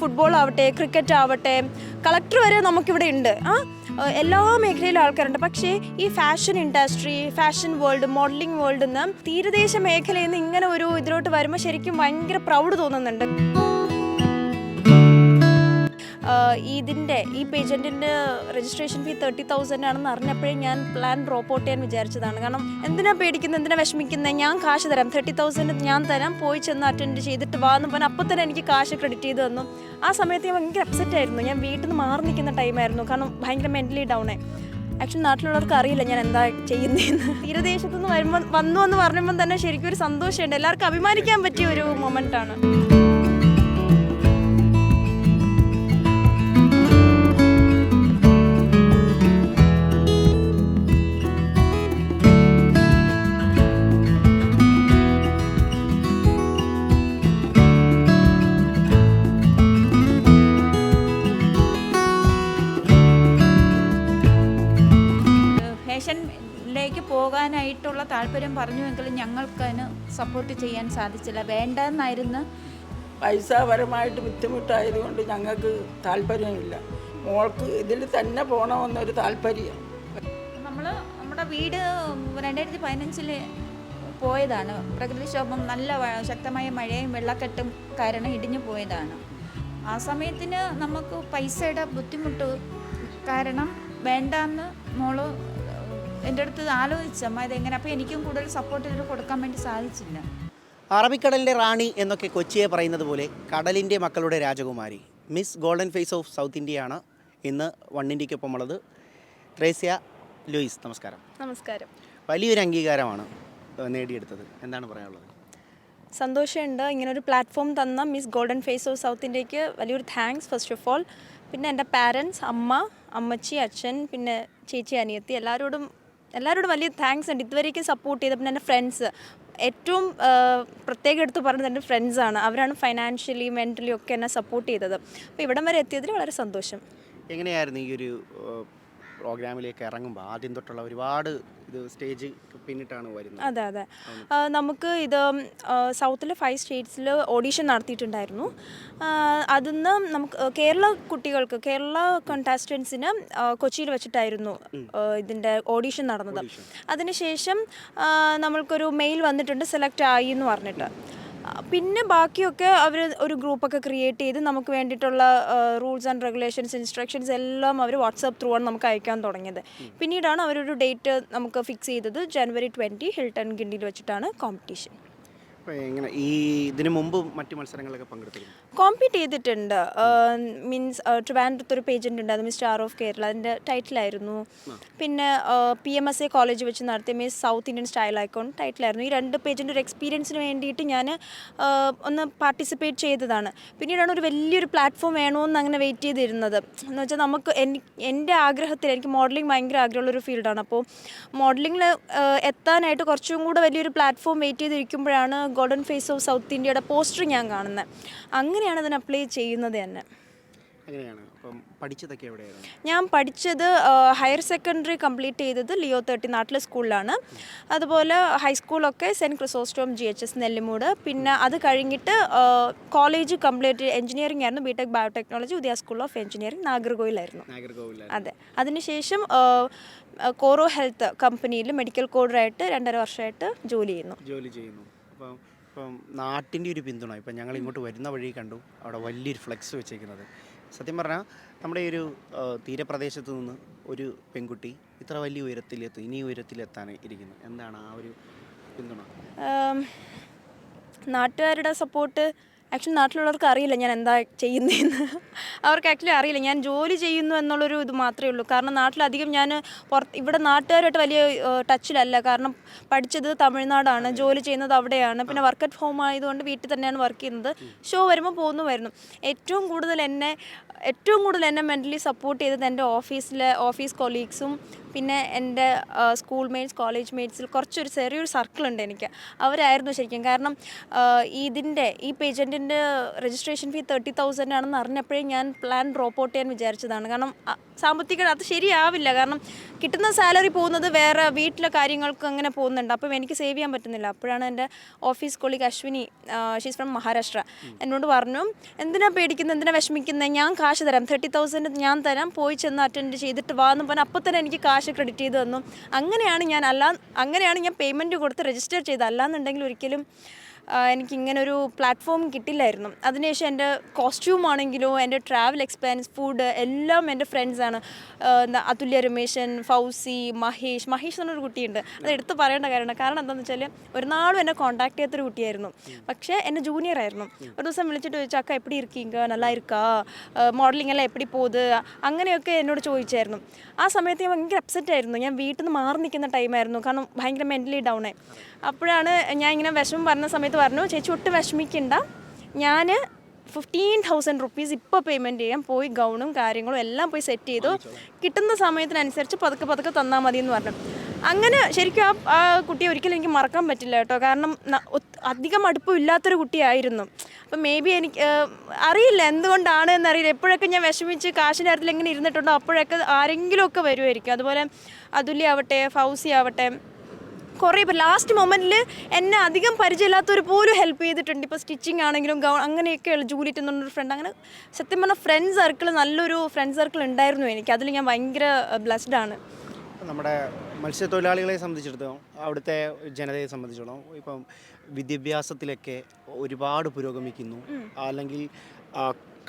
Football ആവട്ടെ cricket ആവട്ടെ collector വരെ നമുക്കിവിടെ ഉണ്ട്. ആ എല്ലാ മേഖലയിലും ആൾക്കാരുണ്ട്. പക്ഷേ ഈ fashion industry fashion world modelling world നിന്ന് തീരദേശ മേഖലയിൽ നിന്ന് ഇങ്ങനെ ഒരു ഇതിലോട്ട് വരുമ്പോൾ ശരിക്കും ഭയങ്കര പ്രൗഡ് തോന്നുന്നുണ്ട്. ഇതിന്റെ ഈ പേജന്റിന്റെ രജിസ്ട്രേഷൻ ഫീ തേർട്ടി തൗസൻഡ് ആണെന്ന് അറിഞ്ഞപ്പോഴേ ഞാൻ പ്ലാൻ ഡ്രോപ്പ് ഔട്ട് ചെയ്യാൻ വിചാരിച്ചതാണ്. കാരണം എന്തിനാ പേടിക്കുന്നത് എന്തിനാ വിഷമിക്കുന്നത് ഞാൻ കാശ് തരാം. തേർട്ടി തൗസൻഡ് ഞാൻ തരാം. പോയി ചെന്ന് അറ്റൻഡ് ചെയ്തിട്ട് വാ എന്ന് പറഞ്ഞാൽ അപ്പം തന്നെ എനിക്ക് കാശ് ക്രെഡിറ്റ് ചെയ്ത് തന്നു. ആ സമയത്ത് ഞാൻ ഭയങ്കര അപ്സെറ്റ് ആയിരുന്നു. ഞാൻ വീട്ടിൽ നിന്ന് മാറി നിൽക്കുന്ന ടൈമായിരുന്നു കാരണം ഭയങ്കര മെന്റലി ഡൗൺ ആയി. ആക്ച്വലി നാട്ടിലുള്ളവർക്ക് അറിയില്ല ഞാൻ എന്താ ചെയ്യുന്നതെന്ന് തീരദേശത്തു നിന്ന് വരുമ്പോൾ വന്നു എന്ന് പറഞ്ഞപ്പോൾ തന്നെ ശരിക്കും ഒരു സന്തോഷമുണ്ട്. എല്ലാവർക്കും അഭിമാനിക്കാൻ പറ്റിയ ഒരു മൊമെന്റ് പോകാനായിട്ടുള്ള താല്പര്യം പറഞ്ഞുവെങ്കിലും ഞങ്ങൾക്കതിന് സപ്പോർട്ട് ചെയ്യാൻ സാധിച്ചില്ല. വേണ്ടെന്നായിരുന്നു. പൈസാപരമായിട്ട് ബുദ്ധിമുട്ടായതുകൊണ്ട് ഞങ്ങൾക്ക് താല്പര്യമില്ല. മോൾക്ക് ഇതിൽ തന്നെ പോകണമെന്നൊരു താല്പര്യം. നമ്മൾ നമ്മുടെ വീട് രണ്ടായിരത്തി പതിനഞ്ചിൽ പോയതാണ് പ്രകൃതിക്ഷോഭം നല്ല ശക്തമായ മഴയും വെള്ളക്കെട്ടും കാരണം ഇടിഞ്ഞു പോയതാണ്. ആ സമയത്തിന് നമുക്ക് പൈസയുടെ ബുദ്ധിമുട്ട് കാരണം വേണ്ടാന്ന് മോൾ എന്റെ അടുത്ത് ആലോചിച്ചമ്മ ഇതെങ്ങനെ? അപ്പോൾ എനിക്കും കൂടുതൽ സപ്പോർട്ട് ഇതിന് കൊടുക്കാൻ വേണ്ടി സാധിച്ചില്ല. അറബിക്കടലിന്റെ റാണി എന്നൊക്കെ കൊച്ചിയെ പറയുന്നത് പോലെ കടലിന്റെ മക്കളുടെ രാജകുമാരി. Miss Golden Face of South ഇന്ത്യയാണ് ഇന്ന് വൺ ഇന്ത്യക്കൊപ്പം ഉള്ളത് ത്രേസ്യ ലൂയിസ് നമസ്കാരം. നമസ്കാരം. വലിയൊരു അംഗീകാരമാണ് നേടിയെടുത്തത്. എന്താണ് പറയാനുള്ളത്? സന്തോഷമുണ്ട്. ഇങ്ങനെ ഒരു പ്ലാറ്റ്ഫോം തന്ന Miss Golden Face of South ഇന്ത്യയ്ക്ക് വലിയൊരു താങ്ക്സ് ഫസ്റ്റ് ഓഫ് ഓൾ പിന്നെ എന്റെ പാരൻസ് അമ്മ അമ്മച്ചി അച്ഛൻ പിന്നെ ചേച്ചി അനിയത്തി എല്ലാവരോടും എല്ലാവരോടും വലിയ താങ്ക്സ് ഉണ്ട്. ഇതുവരേക്കും സപ്പോർട്ട് ചെയ്ത എന്റെ ഫ്രണ്ട്സ് ഏറ്റവും പ്രത്യേകം എടുത്ത് പറഞ്ഞത് എന്റെ ഫ്രണ്ട്സാണ് അവരാണ് ഫൈനാൻഷ്യലി മെന്റലി ഒക്കെ എന്നെ സപ്പോർട്ട് ചെയ്തത്. അപ്പോൾ ഇവിടം വരെ എത്തിയതിൽ വളരെ സന്തോഷം. എങ്ങനെയായിരുന്നു ഈ ഒരു പ്രോഗ്രാമിലേക്ക് ഇറങ്ങുമ്പോൾ ആദ്യം തൊട്ടുള്ള ഒരുപാട് ഇത് സ്റ്റേജ് പിന്നിട്ടാണ് വരുന്നത്. അതെ അതെ. നമുക്ക് ഇത് സൗത്തിലെ ഫൈവ് സ്റ്റേറ്റ്സിൽ ഓഡീഷൻ നടത്തിയിട്ടുണ്ടായിരുന്നു. അതിൽ അതിന്ന് നമുക്ക് കേരള കുട്ടികൾക്ക് കേരള കണ്ടാസ്റ്റൻസിന് കൊച്ചിയിൽ വെച്ചിട്ടായിരുന്നു ഇതിന്റെ ഓഡീഷൻ നടന്നത്. അതിനുശേഷം നമ്മൾക്കൊരു മെയിൽ വന്നിട്ടുണ്ട് സെലക്ട് ആയി എന്ന് പറഞ്ഞിട്ട്. പിന്നെ ബാക്കിയൊക്കെ അവർ ഒരു ഗ്രൂപ്പൊക്കെ ക്രിയേറ്റ് ചെയ്ത് നമുക്ക് വേണ്ടിയിട്ടുള്ള റൂൾസ് ആൻഡ് റെഗുലേഷൻസ് ഇൻസ്ട്രക്ഷൻസ് എല്ലാം അവർ വാട്സാപ്പ് ത്രൂ ആണ് നമുക്ക് അയക്കാൻ തുടങ്ങിയത്. പിന്നീടാണ് അവരൊരു ഡേറ്റ് നമുക്ക് ഫിക്സ് ചെയ്തത് ജനുവരി ട്വന്റി ഹിൽട്ടൺ ഗിണ്ടിയിൽ വെച്ചിട്ടാണ് കോമ്പറ്റീഷൻ എങ്ങനെ ഈ ഇതിനു മുമ്പ് മറ്റു മത്സരങ്ങളൊക്കെ പങ്കെടുത്തിരുന്നു? കോമ്പീറ്റ് ചെയ്തിട്ടുണ്ട്. മീൻസ് ട്രിവാൻഡ്രത്ത് ഒരു പേജന്റ് ഉണ്ട് അത് മിസ് സ്റ്റാർ ഓഫ് കേരള അതിന്റെ ടൈറ്റിലായിരുന്നു പിന്നെ P M S A college വെച്ച് നടത്തിയ Miss South Indian style icon ടൈറ്റിലായിരുന്നു ഈ രണ്ട് പേജിന്റെ ഒരു എക്സ്പീരിയൻസിന് വേണ്ടിയിട്ട് ഞാൻ ഒന്ന് പാർട്ടിസിപ്പേറ്റ് ചെയ്തതാണ്. പിന്നീടാണ് ഒരു വലിയൊരു പ്ലാറ്റ്ഫോം വേണമെന്ന് അങ്ങനെ വെയിറ്റ് ചെയ്തിരുന്നത്. എന്ന് വെച്ചാൽ നമുക്ക് എന്റെ ആഗ്രഹത്തിൽ എനിക്ക് മോഡലിംഗ് ഭയങ്കര ആഗ്രഹമുള്ളൊരു ഫീൽഡാണ് അപ്പോൾ മോഡലിംഗിൽ എത്താനായിട്ട് കുറച്ചും കൂടെ വലിയൊരു പ്ലാറ്റ്ഫോം വെയിറ്റ് ചെയ്തിരിക്കുമ്പോഴാണ് ഗോൾഡൻ ഫേസ് ഓഫ് സൗത്ത് ഇന്ത്യയുടെ പോസ്റ്റർ ഞാൻ കാണുന്നത് അങ്ങനെയാണ് അതിന് അപ്ലൈ ചെയ്യുന്നത് തന്നെ. അങ്ങനെയാണ് അപ്പം പഠിച്ചതൊക്കെ എവിടെയായിരുന്നു? ഞാൻ പഠിച്ചത് ഹയർ സെക്കൻഡറി കംപ്ലീറ്റ് ചെയ്തത് ലിയോ തേർട്ടി നാട്ടിലെ സ്കൂളിലാണ്. അതുപോലെ ഹൈസ്കൂളൊക്കെ Saint Chrysostom G H S Nellimood. പിന്നെ അത് കഴിഞ്ഞിട്ട് കോളേജ് കംപ്ലീറ്റ് എഞ്ചിനീയറിംഗ് ആയിരുന്നു. BTech biotechnology Udaya school of engineering നാഗർകോയിലായിരുന്നു അതെ. അതിനുശേഷം കോറോ ഹെൽത്ത് കമ്പനിയിൽ മെഡിക്കൽ കോഡറായിട്ട് രണ്ടര വർഷമായിട്ട് ജോലി ചെയ്യുന്നു. ജോലി ചെയ്യുന്നു. അപ്പം ഇപ്പം നാട്ടിന്റെ ഒരു പിന്തുണ ഇപ്പം ഞങ്ങൾ ഇങ്ങോട്ട് വരുന്ന വഴി കണ്ടു. അവിടെ വലിയൊരു ഫ്ലെക്സ് വെച്ചേക്കുന്നത്. സത്യം പറഞ്ഞാൽ നമ്മുടെ ഒരു തീരപ്രദേശത്ത് നിന്ന് ഒരു പെൺകുട്ടി ഇത്ര വലിയ ഉയരത്തിലെത്തും ഇനി ഉയരത്തിലെത്താൻ ഇരിക്കുന്നു. എന്താണ് ആ ഒരു പിന്തുണ? നാട്ടുകാരുടെ സപ്പോർട്ട് ആക്ച്വലി നാട്ടിലുള്ളവർക്ക് അറിയില്ല ഞാൻ എന്താ ചെയ്യുന്നതെന്ന് അവർക്ക് ആക്ച്വലി അറിയില്ല. ഞാൻ ജോലി ചെയ്യുന്നു എന്നുള്ളൊരു ഇത് മാത്രമേ ഉള്ളൂ. കാരണം നാട്ടിലധികം ഞാൻ പുറത്ത് ഇവിടെ നാട്ടുകാരായിട്ട് വലിയ ടച്ചിലല്ല കാരണം പഠിച്ചത് തമിഴ്നാടാണ് ജോലി ചെയ്യുന്നത് അവിടെയാണ്. പിന്നെ വർക്ക് അറ്റ് ഹോം ആയതുകൊണ്ട് വീട്ടിൽ തന്നെയാണ് വർക്ക് ചെയ്യുന്നത്. ഷോ വരുമ്പോൾ പോകുന്നു വരുന്നു. ഏറ്റവും കൂടുതൽ എന്നെ ഏറ്റവും കൂടുതൽ എന്നെ മെന്റലി സപ്പോർട്ട് ചെയ്തത് എന്റെ ഓഫീസിലെ ഓഫീസ് കൊളീഗ്സും പിന്നെ എന്റെ സ്കൂൾ മേറ്റ്സ് കോളേജ് മേറ്റ്സിൽ കുറച്ചൊരു ചെറിയൊരു സർക്കിൾ ഉണ്ട് എനിക്ക്. അവരായിരുന്നു ശരിക്കും. കാരണം ഇതിന്റെ ഈ പേജന്റിന്റെ രജിസ്ട്രേഷൻ ഫീ തേർട്ടി തൗസൻഡ് ആണെന്ന് അറിഞ്ഞപ്പോഴേ ഞാൻ പ്ലാൻ ഡ്രോപ്പ് ഔട്ട് ചെയ്യാൻ വിചാരിച്ചതാണ്. കാരണം സാമ്പത്തിക അത് ശരിയാവില്ല. കാരണം കിട്ടുന്ന സാലറി പോകുന്നത് വേറെ വീട്ടിലെ കാര്യങ്ങൾക്ക് അങ്ങനെ പോകുന്നുണ്ട്. അപ്പം എനിക്ക് സേവ് ചെയ്യാൻ പറ്റുന്നില്ല. അപ്പോഴാണ് എന്റെ office colleague Ashwini she's from Maharashtra എന്നോട് പറഞ്ഞു എന്തിനാ പേടിക്കുന്നത് എന്തിനാ വിഷമിക്കുന്നത് ഞാൻ കാശ് തരാം. തേർട്ടി തൗസൻഡ് ഞാൻ തരാം. പോയി ചെന്ന് അറ്റൻഡ് ചെയ്തിട്ട് വാ എന്ന് പറഞ്ഞാൽ അപ്പോൾ തന്നെ എനിക്ക് കാശ് ക്രെഡിറ്റ് ചെയ്ത് തന്നു. അങ്ങനെയാണ് ഞാൻ അല്ലാ അങ്ങനെയാണ് ഞാൻ പേയ്മെന്റ് കൊടുത്ത് രജിസ്റ്റർ ചെയ്തത്. അല്ലാന്നുണ്ടെങ്കിൽ ഒരിക്കലും ആ, എനിക്ക് ഇങ്ങനെ ഒരു പ്ലാറ്റ്ഫോം കിട്ടില്ലായിരുന്നു. അതിനുശേഷം എന്റെ കോസ്റ്റ്യൂം ആണെങ്കിലും എന്റെ ട്രാവൽ എക്സ്പെൻസ് ഫുഡ് എല്ലാം എന്റെ ഫ്രണ്ട്സാണ് അതുല്യ രമേശൻ ഫൗസി മഹേഷ് മഹേഷ് എന്നൊരു കുട്ടിയുണ്ട്. അത് എടുത്ത് പറയേണ്ട കാര്യമാണ്. കാരണം എന്താണെന്ന് വെച്ചാൽ ഒരു നാളും എന്നെ കോൺടാക്ട് ചെയ്യാത്തൊരു കുട്ടിയായിരുന്നു. പക്ഷേ എന്റെ ജൂനിയർ ആയിരുന്നു. ഒരു ദിവസം വിളിച്ചിട്ട് ചോദിച്ചു അക്ക എപ്പിടി ഇരിക്കീങ്ക നല്ല ഇരിക്കാ മോഡലിംഗ് എല്ലാം എപ്പിടി പോകുത് അങ്ങനെയൊക്കെ എന്നോട് ചോദിച്ചായിരുന്നു. ആ സമയത്ത് ഞാൻ ഭയങ്കര അപ്സെറ്റ് ആയിരുന്നു. ഞാൻ വീട്ടിൽ നിന്ന് മാറി നിൽക്കുന്ന ടൈമായിരുന്നു കാരണം ഭയങ്കര മെന്റലി ഡൗൺ ആയി. അപ്പോഴാണ് ഞാൻ ഇങ്ങനെ വിഷമം പറഞ്ഞ സമയത്ത് പറഞ്ഞു ചേച്ചി ഒട്ടും വിഷമിക്കണ്ട. ഞാൻ ഫിഫ്റ്റീൻ തൗസൻഡ് റുപ്പീസ് ഇപ്പോൾ പേയ്മെന്റ് ചെയ്യാം. പോയി ഗൗണും കാര്യങ്ങളും എല്ലാം പോയി സെറ്റ് ചെയ്തു. കിട്ടുന്ന സമയത്തിനനുസരിച്ച് പതുക്കെ പതുക്കെ തന്നാൽ മതി എന്ന് പറഞ്ഞു. അങ്ങനെ ശരിക്കും ആ കുട്ടിയെ ഒരിക്കലും എനിക്ക് മറക്കാൻ പറ്റില്ല കേട്ടോ. കാരണം അധികം അടുപ്പമില്ലാത്തൊരു കുട്ടിയായിരുന്നു. അപ്പം മേ ബി എനിക്ക് അറിയില്ല എന്തുകൊണ്ടാണ് എന്നറിയില്ല. എപ്പോഴൊക്കെ ഞാൻ വിഷമിച്ച് കാശിന്റെ കാര്യത്തിൽ എങ്ങനെ ഇരുന്നിട്ടുണ്ടോ അപ്പോഴൊക്കെ ആരെങ്കിലുമൊക്കെ വരുമായിരിക്കും അതുപോലെ അതുല്യ ആവട്ടെ ഫൗസി ആവട്ടെ കുറേ ഇപ്പം ലാസ്റ്റ് മൊമെന്റിൽ എന്നെ അധികം പരിചയമില്ലാത്തവർ പോലും ഹെൽപ്പ് ചെയ്തിട്ടുണ്ട്. ഇപ്പോൾ സ്റ്റിച്ചിങ് ആണെങ്കിലും ഗൗൺ അങ്ങനെയൊക്കെയുള്ള ജൂലിറ്റ് എന്നൊരു ഫ്രണ്ട് അങ്ങനെ സത്യം പറഞ്ഞാൽ ഫ്രണ്ട് സർക്കിൾ നല്ലൊരു ഫ്രണ്ട് സർക്കിൾ ഉണ്ടായിരുന്നു എനിക്ക്. അതിൽ ഞാൻ ഭയങ്കര ബ്ലസ്ഡ് ആണ്. നമ്മുടെ മത്സ്യത്തൊഴിലാളികളെ സംബന്ധിച്ചിടത്തോളം അവിടുത്തെ ജനതയെ സംബന്ധിച്ചിടത്തോളം ഇപ്പം വിദ്യാഭ്യാസത്തിലൊക്കെ ഒരുപാട് പുരോഗമിക്കുന്നു. അല്ലെങ്കിൽ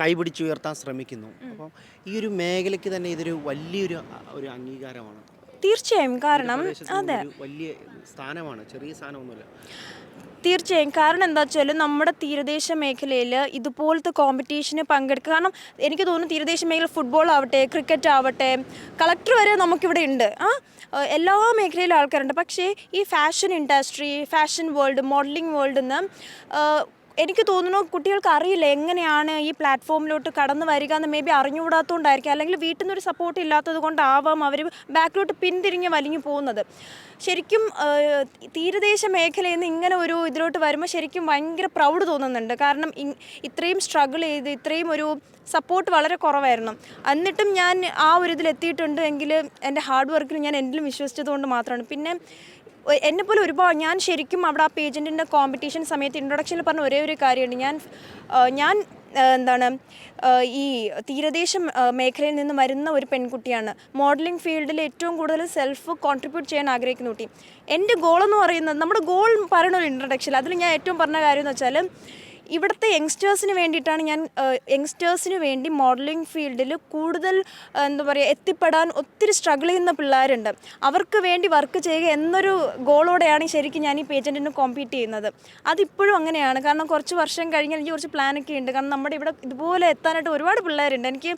കൈപിടിച്ചുയർത്താൻ ശ്രമിക്കുന്നു. അപ്പം ഈ ഒരു മേഖലയ്ക്ക് തന്നെ ഇതൊരു വലിയൊരു ഒരു അംഗീകാരമാണ്. തീർച്ചയായും കാരണം അതെ. വലിയ സ്ഥാനമാണ് ചെറിയ സ്ഥാനമൊന്നുമില്ല. തീർച്ചയായും. കാരണം എന്താ വെച്ചാൽ നമ്മുടെ തീരദേശ മേഖലയിൽ ഇതുപോലത്തെ കോമ്പറ്റീഷന് പങ്കെടുക്കുക കാരണം എനിക്ക് തോന്നുന്നു തീരദേശ മേഖല ഫുട്ബോൾ ആവട്ടെ ക്രിക്കറ്റ് ആവട്ടെ കളക്ടർ വരെ നമുക്കിവിടെ ഉണ്ട്. ആ എല്ലാ മേഖലയിലും ആൾക്കാരുണ്ട്. പക്ഷേ ഈ fashion industry fashion world modelling വേൾഡിൽ നിന്ന് എനിക്ക് തോന്നുന്നു കുട്ടികൾക്ക് അറിയില്ല എങ്ങനെയാണ് ഈ പ്ലാറ്റ്ഫോമിലോട്ട് കടന്നു വരിക എന്ന് മേ ബി അറിഞ്ഞുകൂടാത്തതുകൊണ്ടായിരിക്കും. അല്ലെങ്കിൽ വീട്ടിൽ നിന്നൊരു സപ്പോർട്ട് ഇല്ലാത്തത് കൊണ്ടാവാം അവർ ബാക്കിലോട്ട് പിന്തിരിഞ്ഞ് വലിഞ്ഞു പോകുന്നത്. ശരിക്കും തീരദേശ മേഖലയിൽ നിന്ന് ഇങ്ങനെ ഒരു ഇതിലോട്ട് വരുമ്പോൾ ശരിക്കും ഭയങ്കര പ്രൗഡ് തോന്നുന്നുണ്ട്. കാരണം ഇത്രയും സ്ട്രഗിൾ ചെയ്ത് ഇത്രയും ഒരു സപ്പോർട്ട് വളരെ കുറവായിരുന്നു. എന്നിട്ടും ഞാൻ ആ ഒരു ഇതിലെത്തിയിട്ടുണ്ട് എങ്കിൽ എന്റെ ഹാർഡ് വർക്കിൽ ഞാൻ എന്തിലും വിശ്വസിച്ചത് കൊണ്ട് മാത്രമാണ്. പിന്നെ എന്നെപ്പോലെ ഒരുപാട് ഞാൻ ശരിക്കും അവിടെ ആ പേജന്റിന്റെ കോമ്പറ്റീഷൻ സമയത്ത് ഇൻട്രൊഡക്ഷനിൽ പറഞ്ഞ ഒരേ ഒരു കാര്യമുണ്ട് ഞാൻ ഞാൻ എന്താണ് ഈ തീരദേശ മേഖലയിൽ നിന്ന് വരുന്ന ഒരു പെൺകുട്ടിയാണ്. മോഡലിംഗ് ഫീൽഡിൽ ഏറ്റവും കൂടുതൽ സെൽഫ് കോൺട്രിബ്യൂട്ട് ചെയ്യാൻ ആഗ്രഹിക്കുന്ന കുട്ടി. എന്റെ ഗോൾ എന്ന് പറയുന്നത് നമ്മുടെ ഗോൾ പറയണ ഒരു ഇൻട്രൊഡക്ഷൻ അതിൽ ഞാൻ ഏറ്റവും പറഞ്ഞ കാര്യം എന്ന് വെച്ചാൽ ഇവിടുത്തെ യങ്സ്റ്റേഴ്സിന് വേണ്ടിയിട്ടാണ് ഞാൻ യങ്സ്റ്റേഴ്സിന് വേണ്ടി മോഡലിംഗ് ഫീൽഡിൽ കൂടുതൽ എന്താ പറയുക എത്തിപ്പെടാൻ ഒത്തിരി സ്ട്രഗിൾ ചെയ്യുന്ന പിള്ളേരുണ്ട്. അവർക്ക് വേണ്ടി വർക്ക് ചെയ്യുക എന്നൊരു ഗോളോടെയാണ് ശരിക്കും ഞാൻ ഈ പേജന്റിന് കോമ്പീറ്റ് ചെയ്യുന്നത്. അതിപ്പോഴും അങ്ങനെയാണ്. കാരണം കുറച്ച് വർഷം കഴിഞ്ഞാൽ എനിക്ക് കുറച്ച് പ്ലാനൊക്കെ ഉണ്ട്. കാരണം നമ്മുടെ ഇവിടെ ഇതുപോലെ എത്താനായിട്ട് ഒരുപാട് പിള്ളേരുണ്ട്. എനിക്ക്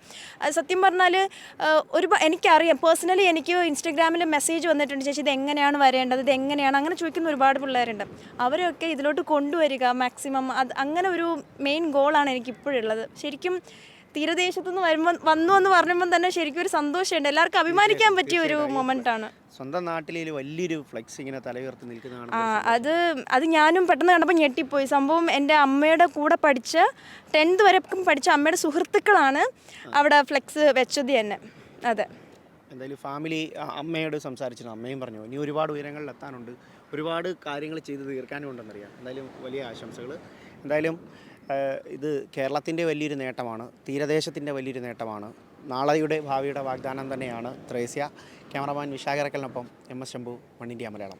സത്യം പറഞ്ഞാൽ ഒരു എനിക്കറിയാം. പേഴ്സണലി എനിക്ക് ഇൻസ്റ്റഗ്രാമിൽ മെസ്സേജ് വന്നിട്ടുണ്ട്. ചേച്ചി ഇത് എങ്ങനെയാണ് വരേണ്ടത്? ഇത് എങ്ങനെയാണ് അങ്ങനെ ചോദിക്കുന്ന ഒരുപാട് പിള്ളേരുണ്ട്. അവരെയൊക്കെ ഇതിലോട്ട് കൊണ്ടുവരിക മാക്സിമം അത് ഒരു മെയിൻ ഗോളാണ് എനിക്ക് ഇപ്പോഴുള്ളത് ശരിക്കും തീരദേശത്തു നിന്ന് വരുമ്പോൾ വന്നു എന്ന് പറയുമ്പോൾ തന്നെ ശരിക്കും ഒരു സന്തോഷമുണ്ട്. എല്ലാവർക്കും അഭിമാനിക്കാൻ പറ്റിയ ഒരു മൊമെന്റ് ആണ്. സ്വന്തം നാട്ടിലെ വലിയൊരു ഫ്ലെക്സ് ഇങ്ങനെ തലയുയർത്തി നിൽക്കുന്നതാണ് ആ അത് അത് ഞാനും പെട്ടെന്ന് കണ്ടപ്പോൾ ഞെട്ടിപ്പോയി. സംഭവം എന്റെ അമ്മയുടെ കൂടെ പഠിച്ച് ടെൻത്ത് വരെ പഠിച്ച അമ്മയുടെ സുഹൃത്തുക്കളാണ് അവിടെ ഫ്ലെക്സ് വെച്ചത് തന്നെ. അതെ. എന്തായാലും ഫാമിലി അമ്മയോട് സംസാരിച്ചിരുന്നു. അമ്മയും പറഞ്ഞു ഇനി ഒരുപാട് ഉയരങ്ങളിൽ എത്താനുണ്ട്. ഒരുപാട് കാര്യങ്ങൾ ചെയ്ത് തീർക്കാനും ഉണ്ടെന്നറിയാം എന്തായാലും വലിയ ആശംസകൾ എന്തായാലും ഇത് കേരളത്തിന്റെ വലിയൊരു നേട്ടമാണ് തീരദേശത്തിന്റെ വലിയൊരു നേട്ടമാണ്. നാളെയുടെ ഭാവിയുടെ വാഗ്ദാനം തന്നെയാണ് Thresia. Cameraman വിശാഖരക്കലിനൊപ്പം M S Shambhu One India Malayalam.